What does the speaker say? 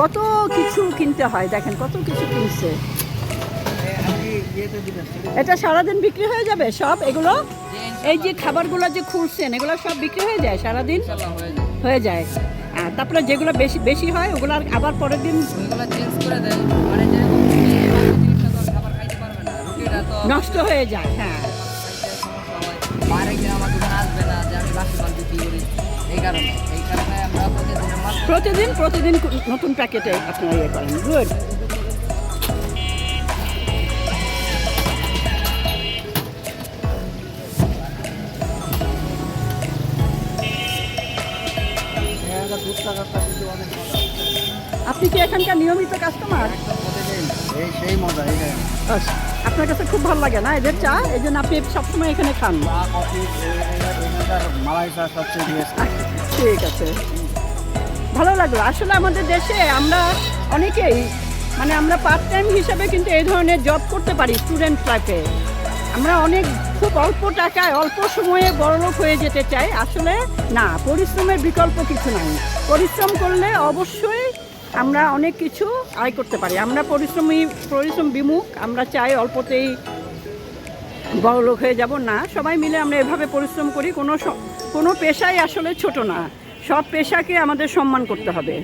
কত কিছু কিনতে হয় দেখেন কত কিছু কিনছে। এটা সারাদিন বিক্রি হয়ে যাবে? সব এগুলো? এই যে খাবারগুলো যে খুলছেন এগুলো সব বিক্রি হয়ে যায় সারাদিন? হয়ে যায়। আর তারপরে যেগুলো বেশি বেশি হয় ওগুলো আর আবার পরের দিন নষ্ট হয়ে যায় দেয় প্রতিদিন প্রতিদিন নতুন প্যাকেটে আপনারা ইয়ে করেন গুড আপনি কি এখানকার নিয়মিত কাস্টমার এই সেই মজা আচ্ছা, আপনার কাছে খুব ভালো লাগে না এদের চা এই জন্য আপনি সবসময় এখানে খান ঠিক আছে ভালো লাগল। আসলে আমাদের দেশে আমরা অনেকেই মানে আমরা পার্ট টাইম হিসাবে কিন্তু এই ধরনের জব করতে পারি স্টুডেন্ট লাইফে আমরা অনেক, খুব অল্প টাকায়, অল্প সময়ে বড়লোক হয়ে যেতে চাই। আসলে না, পরিশ্রমের বিকল্প কিছু নাই। পরিশ্রম করলে অবশ্যই আমরা অনেক কিছু আয় করতে পারি। আমরা পরিশ্রমী, পরিশ্রম বিমুখ, আমরা চাই অল্পতেই বড় লোক হয়ে যাব। না, সবাই মিলে আমরা এভাবে পরিশ্রম করি। কোনো কোনো পেশাই আসলে ছোট না। সব পেশাকে আমাদের সম্মান করতে হবে।